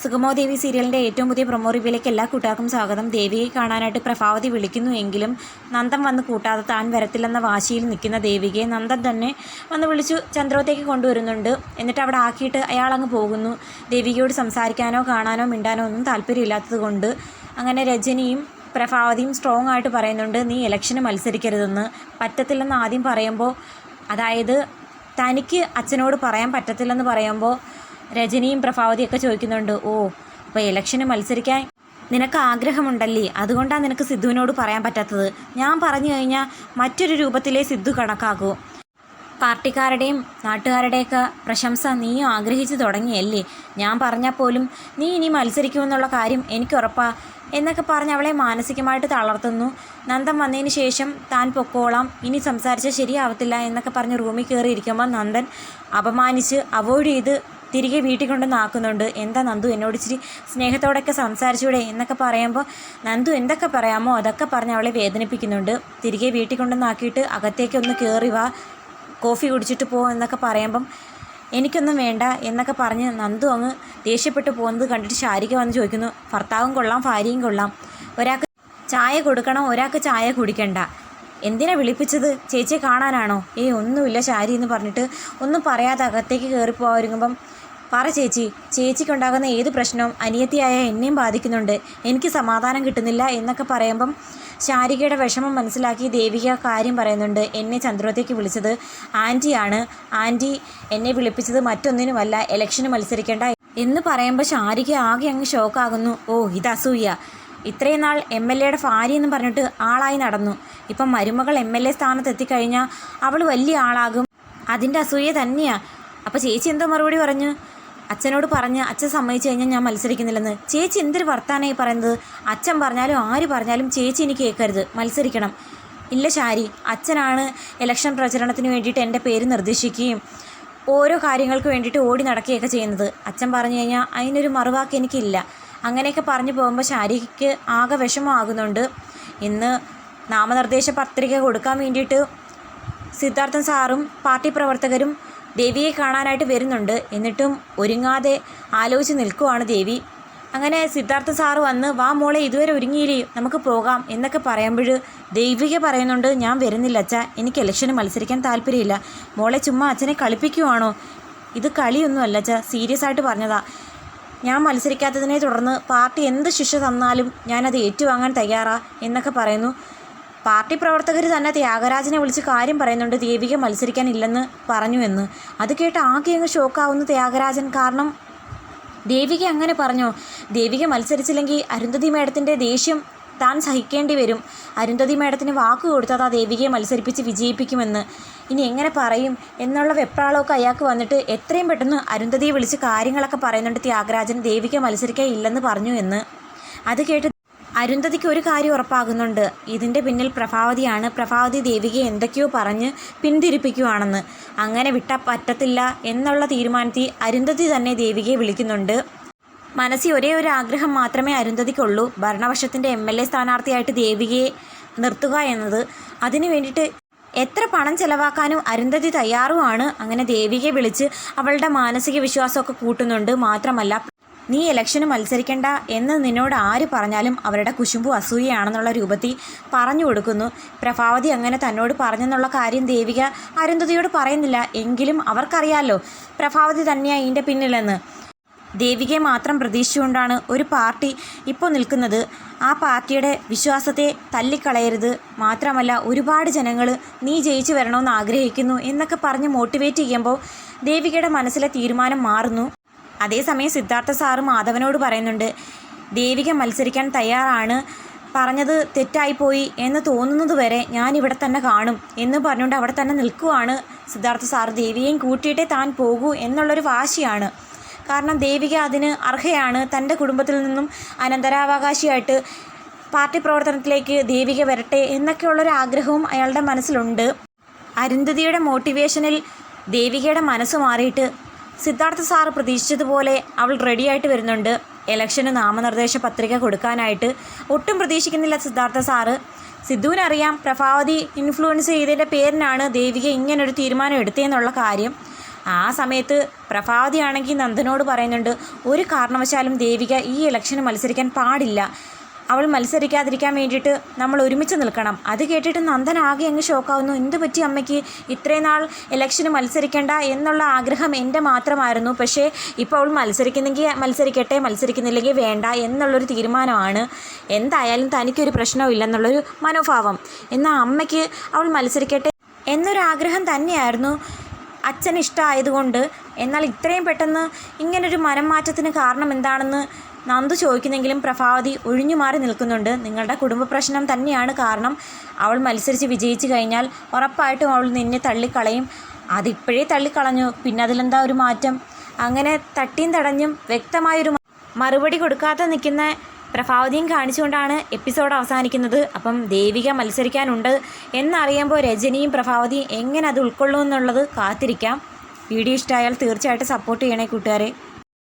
സുഗമോ ദേവി സീരിയലിന്റെ ഏറ്റവും പുതിയ പ്രൊമോ റിവ്യൂലേക്ക് എല്ലാ കൂട്ടുകാർക്കും സ്വാഗതം. ദേവിയെ കാണാനായിട്ട് പ്രഭാവതി വിളിക്കുന്നു എങ്കിലും നന്ദൻ വന്ന് കൂട്ടാതെ താൻ വരത്തില്ലെന്ന വാശിയിൽ നിൽക്കുന്ന ദേവികയെ നന്ദൻ തന്നെ വന്ന് വിളിച്ചു ചന്ദ്രത്തേക്ക് കൊണ്ടുവരുന്നുണ്ട്. എന്നിട്ട് അവിടെ ആക്കിയിട്ട് അയാൾ അങ്ങ് പോകുന്നു. ദേവികയോട് സംസാരിക്കാനോ കാണാനോ മിണ്ടാനോ ഒന്നും താല്പര്യമില്ലാത്തത് കൊണ്ട് അങ്ങനെ രജനിയും പ്രഭാവതിയും സ്ട്രോങ് ആയിട്ട് പറയുന്നുണ്ട് നീ ഇലക്ഷന് മത്സരിക്കരുതെന്ന്. പറ്റത്തില്ലെന്ന് ആദ്യം പറയുമ്പോൾ അതായത് തനിക്ക് അച്ഛനോട് പറയാൻ പറ്റത്തില്ലെന്ന് പറയുമ്പോൾ രജനിയും പ്രഭാവതിയൊക്കെ ചോദിക്കുന്നുണ്ട് ഓ അപ്പോൾ ഇലക്ഷന് മത്സരിക്കാൻ നിനക്ക് ആഗ്രഹമുണ്ടല്ലേ? അതുകൊണ്ടാണ് നിനക്ക് സിദ്ധുവിനോട് പറയാൻ പറ്റാത്തത്. ഞാൻ പറഞ്ഞു കഴിഞ്ഞാൽ മറ്റൊരു രൂപത്തിലേ സിദ്ധു കണക്കാക്കൂ. പാർട്ടിക്കാരുടെയും നാട്ടുകാരുടെയൊക്കെ പ്രശംസ നീയും ആഗ്രഹിച്ചു തുടങ്ങിയല്ലേ? ഞാൻ പറഞ്ഞാൽ പോലും നീ ഇനി മത്സരിക്കുമെന്നുള്ള കാര്യം എനിക്ക് ഉറപ്പാ. എന്നൊക്കെ പറഞ്ഞ് അവളെ മാനസികമായിട്ട് തളർത്തുന്നു. നന്ദൻ വന്നതിന് ശേഷം താൻ പൊക്കോളാം. ഇനി സംസാരിച്ചാൽ ശരിയാവത്തില്ല എന്നൊക്കെ പറഞ്ഞ് റൂമിൽ കയറിയിരിക്കുമ്പോൾ നന്ദൻ അപമാനിച്ച് അവോയ്ഡ് ചെയ്ത് തിരികെ വീട്ടിൽ കൊണ്ടുവന്ന് എന്താ നന്ദു എന്നോട് ഇച്ചിരി സ്നേഹത്തോടൊക്കെ സംസാരിച്ചൂടെ എന്നൊക്കെ പറയുമ്പോൾ നന്ദു എന്തൊക്കെ പറയാമോ? അതൊക്കെ പറഞ്ഞ് അവളെ വേദനിപ്പിക്കുന്നുണ്ട്. തിരികെ വീട്ടിൽ കൊണ്ടുവന്നാക്കിയിട്ട് അകത്തേക്ക് ഒന്ന് കയറി വാ. കോഫി കുടിച്ചിട്ട് പോ എന്നൊക്കെ പറയുമ്പം എനിക്കൊന്നും വേണ്ട എന്നൊക്കെ പറഞ്ഞ് നന്ദു അങ്ങ് ദേഷ്യപ്പെട്ട് പോകുന്നത് കണ്ടിട്ട് ശാരിക വന്ന് ചോദിക്കുന്നു ഭർത്താവും കൊള്ളാം ഭാര്യയും കൊള്ളാം. ഒരാൾക്ക് ചായ കൊടുക്കണം ഒരാൾക്ക് ചായ കുടിക്കണ്ട. എന്തിനാ വിളിപ്പിച്ചത്? ചേച്ചിയെ കാണാനാണോ? ഏയ് ഒന്നുമില്ല ശാരി എന്ന് പറഞ്ഞിട്ട് ഒന്നും പറയാതെ അകത്തേക്ക് കയറിപ്പോകാൻ പോകാതിരിക്കുമ്പം പറ ചേച്ചി ചേച്ചിക്കുണ്ടാകുന്ന ഏത് പ്രശ്നവും അനിയത്തിയായ എന്നെയും ബാധിക്കുന്നുണ്ട്. എനിക്ക് സമാധാനം കിട്ടുന്നില്ല എന്നൊക്കെ പറയുമ്പം ശാരികയുടെ വിഷമം മനസ്സിലാക്കി ദേവിക കാര്യം പറയുന്നുണ്ട്. എന്നെ ചന്ദ്രത്തേക്ക് വിളിച്ചത് ആന്റിയാണ് ആന്റി എന്നെ വിളിപ്പിച്ചത് മറ്റൊന്നിനുമല്ല ഇലക്ഷന് മത്സരിക്കേണ്ട എന്ന് പറയുമ്പോൾ ശാരിക ആകെ അങ്ങ് ഷോക്കാകുന്നു. ഓ ഇത് അസൂയ. ഇത്രയും നാൾ എം എൽ എയുടെ ഭാര്യ എന്ന് പറഞ്ഞിട്ട് ആളായി നടന്നു. ഇപ്പം മരുമകൾ എം എൽ എ സ്ഥാനത്ത് എത്തിക്കഴിഞ്ഞാൽ അവൾ വലിയ ആളാകും. അതിന്റെ അസൂയ തന്നെയാണ് അപ്പോൾ ചേച്ചി എന്തോ മറുപടി പറഞ്ഞു? അച്ഛനോട് പറഞ്ഞ് അച്ഛൻ സമ്മതിച്ചു കഴിഞ്ഞാൽ ഞാൻ മത്സരിക്കുന്നില്ലെന്ന്. ചേച്ചി എന്തൊരു വർത്താനായി പറയുന്നത്? അച്ഛൻ പറഞ്ഞാലും ആര് പറഞ്ഞാലും ചേച്ചി എനിക്ക് കേൾക്കരുത്. മത്സരിക്കണം. ഇല്ല ശാരി അച്ഛനാണ് ഇലക്ഷൻ പ്രചരണത്തിന് വേണ്ടിയിട്ട് എന്റെ പേര് നിർദ്ദേശിക്കുകയും ഓരോ കാര്യങ്ങൾക്ക് വേണ്ടിയിട്ട് ഓടി നടക്കുകയൊക്കെ ചെയ്യുന്നത്. അച്ഛൻ പറഞ്ഞു കഴിഞ്ഞാൽ അതിനൊരു മറുവാക്ക് എനിക്കില്ല. അങ്ങനെയൊക്കെ പറഞ്ഞു പോകുമ്പോൾ ശാരിക്ക് ആകെ വിഷമമാകുന്നുണ്ട് ഇന്ന് നാമനിർദ്ദേശ പത്രിക കൊടുക്കാൻ വേണ്ടിയിട്ട് സിദ്ധാർത്ഥൻ സാറും പാർട്ടി പ്രവർത്തകരും ദേവിയെ കാണാനായിട്ട് വരുന്നുണ്ട്. എന്നിട്ടും ഒരുങ്ങാതെ ആലോചിച്ച് നിൽക്കുവാണ് ദേവി. അങ്ങനെ സിദ്ധാർത്ഥ സാറ് വന്ന് വാ മോളെ ഇതുവരെ ഒരുങ്ങിയില്ലേ? നമുക്ക് പോകാം എന്നൊക്കെ പറയുമ്പോൾ ദൈവിക പറയുന്നുണ്ട് ഞാൻ വരുന്നില്ല അച്ഛ. എനിക്ക് ഇലക്ഷന് മത്സരിക്കാൻ താല്പര്യമില്ല. മോളെ ചുമ്മാ അച്ഛനെ കളിപ്പിക്കുവാണോ? ഇത് കളിയൊന്നുമല്ല അച്ഛ. സീരിയസ് ആയിട്ട് പറഞ്ഞതാ. ഞാൻ മത്സരിക്കാത്തതിനെ തുടർന്ന് പാർട്ടി എന്ത് ശിക്ഷ തന്നാലും ഞാനത് ഏറ്റുവാങ്ങാൻ തയ്യാറാ എന്നൊക്കെ പറയുന്നു. പാർട്ടി പ്രവർത്തകർ തന്നെ ത്യാഗരാജനെ വിളിച്ച് കാര്യം പറയുന്നുണ്ട്. ദേവിക മത്സരിക്കാനില്ലെന്ന് പറഞ്ഞു എന്ന്. അത് കേട്ട് ആകെ അങ്ങ് ഷോക്കാവുന്നു ത്യാഗരാജൻ. കാരണം ദേവിക അങ്ങനെ പറഞ്ഞു? ദേവിക മത്സരിച്ചില്ലെങ്കിൽ അരുന്ധതി മേഡത്തിന്റെ ദേഷ്യം താൻ സഹിക്കേണ്ടി വരും. അരുന്ധതി മേഡത്തിന് വാക്ക് കൊടുത്താൽ ആ ദേവികയെ മത്സരിപ്പിച്ച് വിജയിപ്പിക്കുമെന്ന്. ഇനി എങ്ങനെ പറയും? എന്നുള്ള വെപ്രാളമൊക്കെ അയാൾക്ക് വന്നിട്ട് എത്രയും പെട്ടെന്ന് അരുന്ധതിയെ വിളിച്ച് കാര്യങ്ങളൊക്കെ പറയുന്നുണ്ട് ത്യാഗരാജൻ. ദേവിക മത്സരിക്കാൻ ഇല്ലെന്ന് പറഞ്ഞു എന്ന്. അത് കേട്ട് അരുന്ധതിക്ക് ഒരു കാര്യം ഉറപ്പാകുന്നുണ്ട്. ഇതിന്റെ പിന്നിൽ പ്രഭാവതിയാണ്. പ്രഭാവതി ദേവികയെ എന്തൊക്കെയോ പറഞ്ഞ് പിന്തിരിപ്പിക്കുവാണെന്ന്. അങ്ങനെ വിട്ട പറ്റത്തില്ല എന്നുള്ള തീരുമാനത്തിൽ അരുന്ധതി തന്നെ ദേവികയെ വിളിക്കുന്നുണ്ട്. മനസ്സിൽ ഒരേ ഒരു ആഗ്രഹം മാത്രമേ അരുന്ധതിക്കുള്ളൂ. ഭരണപക്ഷത്തിന്റെ എം എൽ എ സ്ഥാനാർത്ഥിയായിട്ട് ദേവികയെ നിർത്തുക എന്നത്. അതിനു വേണ്ടിയിട്ട് എത്ര പണം ചെലവാക്കാനും അരുന്ധതി തയ്യാറുമാണ്. അങ്ങനെ ദേവികയെ വിളിച്ച് അവളുടെ മാനസിക വിശ്വാസമൊക്കെ കൂട്ടുന്നുണ്ട്. മാത്രമല്ല നീ ഇലക്ഷന് മത്സരിക്കണ്ട എന്ന് നിന്നോട് ആര് പറഞ്ഞാലും അവരുടെ കുശുമ്പു അസൂയയാണെന്നുള്ള രൂപത്തിൽ പറഞ്ഞു കൊടുക്കുന്നു. പ്രഭാവതി അങ്ങനെ തന്നോട് പറഞ്ഞെന്നുള്ള കാര്യം ദേവിക അരുന്ധതിയോട് പറയുന്നില്ല. എങ്കിലും അവർക്കറിയാലോ പ്രഭാവതി തന്നെയാണ് ഇതിന്റെ പിന്നിലെന്ന്. ദേവികയെ മാത്രം പ്രതീക്ഷിച്ചുകൊണ്ടാണ് ഒരു പാർട്ടി ഇപ്പോൾ നിൽക്കുന്നത്. ആ പാർട്ടിയുടെ വിശ്വാസത്തെ തല്ലിക്കളയരുത് മാത്രമല്ല ഒരുപാട് ജനങ്ങൾ നീ ജയിച്ചു വരണമെന്ന് ആഗ്രഹിക്കുന്നു എന്നൊക്കെ പറഞ്ഞ് മോട്ടിവേറ്റ് ചെയ്യുമ്പോൾ ദേവികയുടെ മനസ്സിലെ തീരുമാനം മാറുന്നു. അതേസമയം സിദ്ധാർത്ഥ സാറ് മാധവനോട് പറയുന്നുണ്ട് ദേവിക മത്സരിക്കാൻ തയ്യാറാണ്. പറഞ്ഞത് തെറ്റായിപ്പോയി എന്ന് തോന്നുന്നത് വരെ ഞാൻ ഇവിടെ തന്നെ കാണും എന്ന് പറഞ്ഞുകൊണ്ട് അവിടെ തന്നെ നിൽക്കുവാണ് സിദ്ധാർത്ഥ സാർ ദേവിയെയും കൂട്ടിയിട്ടേ താൻ പോകൂ എന്നുള്ളൊരു വാശിയാണ്. കാരണം ദേവിക അതിന് അർഹയാണ്. തന്റെ കുടുംബത്തിൽ നിന്നും അനന്തരാവകാശിയായിട്ട് പാർട്ടി പ്രവർത്തനത്തിലേക്ക് ദേവിക വരട്ടെ എന്നൊക്കെയുള്ളൊരു ആഗ്രഹവും അയാളുടെ മനസ്സിലുണ്ട്. അരുന്ധതിയുടെ മോട്ടിവേഷനിൽ ദേവികയുടെ മനസ്സ് മാറിയിട്ട് സിദ്ധാർത്ഥ സാറ് പ്രതീക്ഷിച്ചതുപോലെ അവൾ റെഡിയായിട്ട് വരുന്നുണ്ട്. ഇലക്ഷന് നാമനിർദ്ദേശ പത്രിക കൊടുക്കാനായിട്ട്. ഒട്ടും പ്രതീക്ഷിക്കുന്നില്ല സിദ്ധാർത്ഥ സാറ്. സിദ്ധുവിനറിയാം പ്രഭാവതി ഇൻഫ്ലുവൻസ് ചെയ്തതിന്റെ പേരിനാണ് ദേവിക ഇങ്ങനൊരു തീരുമാനം എടുത്തതെന്നുള്ള കാര്യം. ആ സമയത്ത് പ്രഭാവതിയാണെങ്കിൽ നന്ദനോട് പറയുന്നുണ്ട് ഒരു കാരണവശാലും ദേവിക ഈ ഇലക്ഷന് മത്സരിക്കാൻ പാടില്ല. അവൾ മത്സരിക്കാതിരിക്കാൻ വേണ്ടിയിട്ട് നമ്മൾ ഒരുമിച്ച് നിൽക്കണം. അത് കേട്ടിട്ട് നന്ദൻ ആകെ അങ്ങ് ഷോക്കാവുന്നു എന്ത് പറ്റി അമ്മയ്ക്ക്? ഇത്രയും നാൾ ഇലക്ഷന് മത്സരിക്കേണ്ട എന്നുള്ള ആഗ്രഹം എന്റെ മാത്രമായിരുന്നു. പക്ഷേ ഇപ്പോൾ അവൾ മത്സരിക്കുന്നെങ്കിൽ മത്സരിക്കട്ടെ മത്സരിക്കുന്നില്ലെങ്കിൽ വേണ്ട എന്നുള്ളൊരു തീരുമാനമാണ്. എന്തായാലും തനിക്കൊരു പ്രശ്നവും ഇല്ലെന്നുള്ളൊരു മനോഭാവം. എന്നാൽ അമ്മയ്ക്ക് അവൾ മത്സരിക്കട്ടെ എന്നൊരാഗ്രഹം തന്നെയായിരുന്നു അച്ഛൻ ഇഷ്ടമായതുകൊണ്ട് എന്നാൽ ഇത്രയും പെട്ടെന്ന് ഇങ്ങനൊരു മനം മാറ്റത്തിന് കാരണം എന്താണെന്ന് നന്ദു ചോദിക്കുന്നെങ്കിലും പ്രഭാവതി ഒഴിഞ്ഞു മാറി നിൽക്കുന്നുണ്ട്. നിങ്ങളുടെ കുടുംബ പ്രശ്നം തന്നെയാണ് കാരണം അവൾ മത്സരിച്ച് വിജയിച്ചു കഴിഞ്ഞാൽ ഉറപ്പായിട്ടും അവൾ നിന്നെ തള്ളിക്കളയും. അതിപ്പോഴേ തള്ളിക്കളഞ്ഞു. പിന്നെ അതിലെന്താ ഒരു മാറ്റം? അങ്ങനെ തട്ടിയും തടഞ്ഞും വ്യക്തമായൊരു മറുപടി കൊടുക്കാതെ നിൽക്കുന്ന പ്രഭാവതിയും കാണിച്ചുകൊണ്ടാണ് എപ്പിസോഡ് അവസാനിക്കുന്നത്. അപ്പം ദേവിക മത്സരിക്കാനുണ്ട് എന്നറിയുമ്പോൾ രജനിയും പ്രഭാവതിയും എങ്ങനെ അത് ഉൾക്കൊള്ളുമെന്നുള്ളത് കാത്തിരിക്കാം. വീഡിയോ ഇഷ്ടമായാൽ തീർച്ചയായിട്ടും സപ്പോർട്ട് ചെയ്യണേ കൂട്ടുകാരെ.